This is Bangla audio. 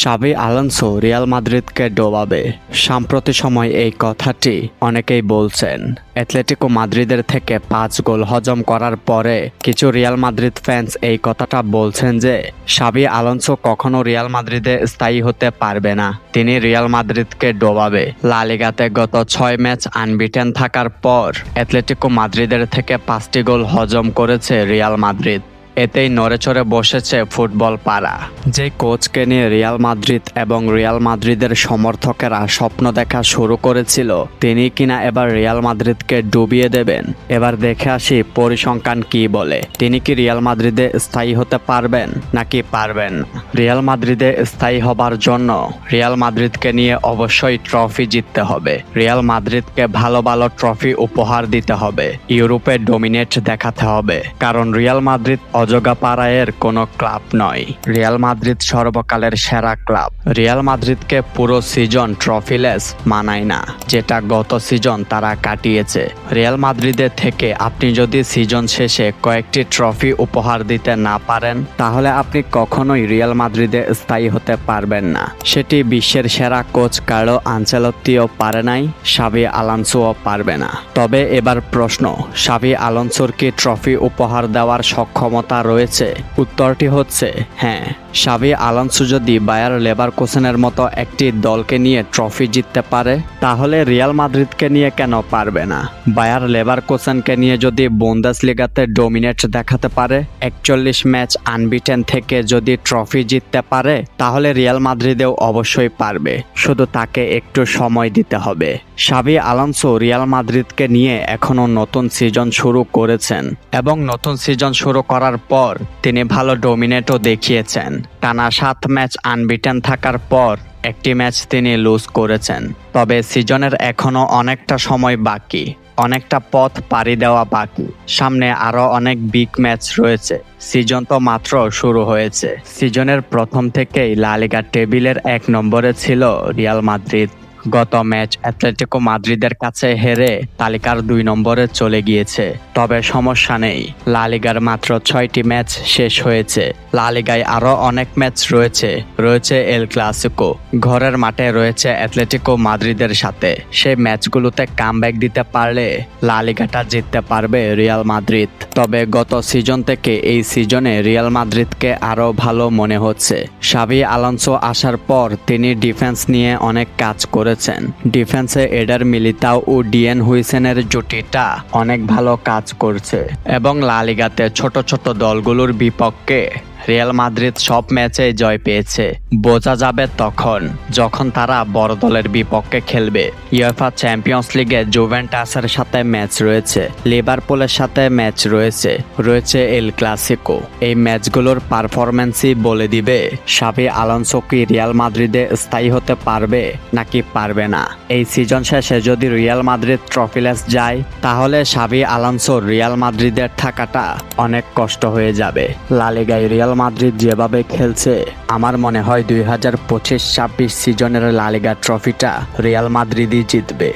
সাবি আলোনসো রিয়াল মাদ্রিদকে ডোবাবে। সাম্প্রতিক সময় এই কথাটি অনেকেই বলছেন। অ্যাথলেটিকো মাদ্রিদের থেকে পাঁচ গোল হজম করার পরে কিছু রিয়াল মাদ্রিদ ফ্যান্স এই কথাটা বলছেন যে সাবি আলোনসো কখনো রিয়াল মাদ্রিদে স্থায়ী হতে পারবে না। তিনি রিয়াল মাদ্রিদকে ডোবাবে। লা লিগাতে গত ছয় ম্যাচ আনবিটেন থাকার পর অ্যাথলেটিকো মাদ্রিদের থেকে পাঁচটি গোল হজম করেছে রিয়াল মাদ্রিদ। এতেই নড়েচড়ে বসেছে ফুটবল পাড়া। যে কোচকে নিয়ে রিয়াল মাদ্রিদ এবং রিয়াল মাদ্রিদের সমর্থকেরা স্বপ্ন দেখা শুরু করেছিল, তিনি কিনা এবার রিয়াল মাদ্রিদকে ডুবিয়ে দেবেন? এবার দেখে আসি পরিসংখ্যান কি বলে। তিনি কি রিয়াল মাদ্রিদে স্থায়ী হতে পারবেন? নাকি পারবেন? রিয়াল মাদ্রিদে স্থায়ী হবার জন্য রিয়াল মাদ্রিদকে নিয়ে অবশ্যই ট্রফি জিততে হবে। রিয়াল মাদ্রিদকে ভালো ভালো ট্রফি উপহার দিতে হবে। ইউরোপে ডোমিনেট দেখাতে হবে। কারণ রিয়াল মাদ্রিদ অজগা পাড়ায়ের কোনো ক্লাব নয়। রিয়াল মাদ্রিদ সর্বকালের সেরা ক্লাব। রিয়াল মাদ্রিদকে পুরো সিজন ট্রফিলেস মানায় না। যেটা গত সিজন তারা কাটিয়েছে। রিয়াল মাদ্রিদের থেকে আপনি যদি সিজন শেষে কয়েকটি ট্রফি উপহার দিতে না পারেন, তাহলে আপনি কখনোই রিয়াল মাদ্রিদে স্থায়ী হতে পারবেন না। সেটি বিশ্বের সেরা কোচ কার্লো আঞ্চেলত্তিও পারে নাই, সাবি আলানসোও পারবে না। তবে এবার প্রশ্ন, সাবি আলোনসোর কি ট্রফি উপহার দেওয়ার সক্ষমতা রয়েছে। উত্তরটি হচ্ছে হ্যাঁ সাবি আলানসো যদি বায়ার লেবার কোসেনের মতো একটি দলকে নিয়ে ট্রফি জিততে পারে, তাহলে রিয়াল মাদ্রিদকে নিয়ে কেন পারবে না? বায়ার লেবার কোসেনকে নিয়ে যদি বোন্দাস লিগাতে ডোমিনেট দেখাতে পারে, একচল্লিশ ম্যাচ আনবিটেন থেকে যদি ট্রফি জিততে পারে, তাহলে রিয়াল মাদ্রিদেও অবশ্যই পারবে। শুধু তাকে একটু সময় দিতে হবে। সাবি আলানসো রিয়াল মাদ্রিদকে নিয়ে এখনও নতুন সিজন শুরু করেছেন এবং নতুন সিজন শুরু করার পর তিনি ভালো ডোমিনেটও দেখিয়েছেন। টানা সাত ম্যাচ আনবিটেন থাকার পর একটি ম্যাচ তিনি লুজ করেছেন। তবে সিজনের এখনও অনেকটা সময় বাকি, অনেকটা পথ পাড়ি দেওয়া বাকি। সামনে আরও অনেক বিগ ম্যাচ রয়েছে। সিজন তো মাত্র শুরু হয়েছে। সিজনের প্রথম থেকেই লালিগা টেবিলের এক নম্বরে ছিল রিয়াল মাদ্রিদ। গত ম্যাচ অ্যাথলেটিকো মাদ্রিদের কাছে হেরে তালিকার দুই নম্বরে চলে গিয়েছে। তবে সমস্যা নেই। লা লিগার মাত্র ছয়টি ম্যাচ শেষ হয়েছে। লা লিগায় আরও অনেক ম্যাচ রয়েছে। রয়েছে এল ক্লাসিকো। ঘরের মাঠে রয়েছে অ্যাথলেটিকো মাদ্রিদের সাথে। সেই ম্যাচগুলোতে কামব্যাক দিতে পারলে লা লিগাটা জিততে পারবে রিয়াল মাদ্রিদ। তবে গত সিজন থেকে এই সিজনে রিয়াল মাদ্রিদকে আরও ভালো মনে হচ্ছে। সাবি আলানসো আসার পর তিনি ডিফেন্স নিয়ে অনেক কাজ করেছেন। ডিফেন্সে এডার মিলিতাও ও ডিএন হুইসেনের জুটিটা অনেক ভালো কাজ করছে এবং লালিগাতে ছোট ছোট দলগুলোর বিপক্ষে রিয়াল মাদ্রিদ সব ম্যাচে জয় পেয়েছে। বোঝা যাবে তখন, যখন তারা বড় দলের বিপক্ষে খেলবে। ইউএফা চ্যাম্পিয়ন্স লিগে জুভেন্টাসের সাথে ম্যাচ রয়েছে, লিভারপুলের সাথে ম্যাচ রয়েছে রয়েছে এল ক্লাসিকো এই ম্যাচগুলোর পারফরমেন্সই বলে দিবে সাবি আলোনসো কি রিয়াল মাদ্রিদে স্থায়ী হতে পারবে নাকি পারবে না? এই সিজন শেষে যদি রিয়াল মাদ্রিদ ট্রফিলেস যায়, তাহলে সাবি আলোনসো রিয়াল মাদ্রিদের থাকাটা অনেক কষ্ট হয়ে যাবে। লালিগায় রিয়াল মাদ্রিদ যেভাবে খেলছে, আমার মনে হয় দুই হাজার পঁচিশ ছাব্বিশ সিজনের লালিগা ট্রফিটা রিয়াল মাদ্রিদই জিতবে।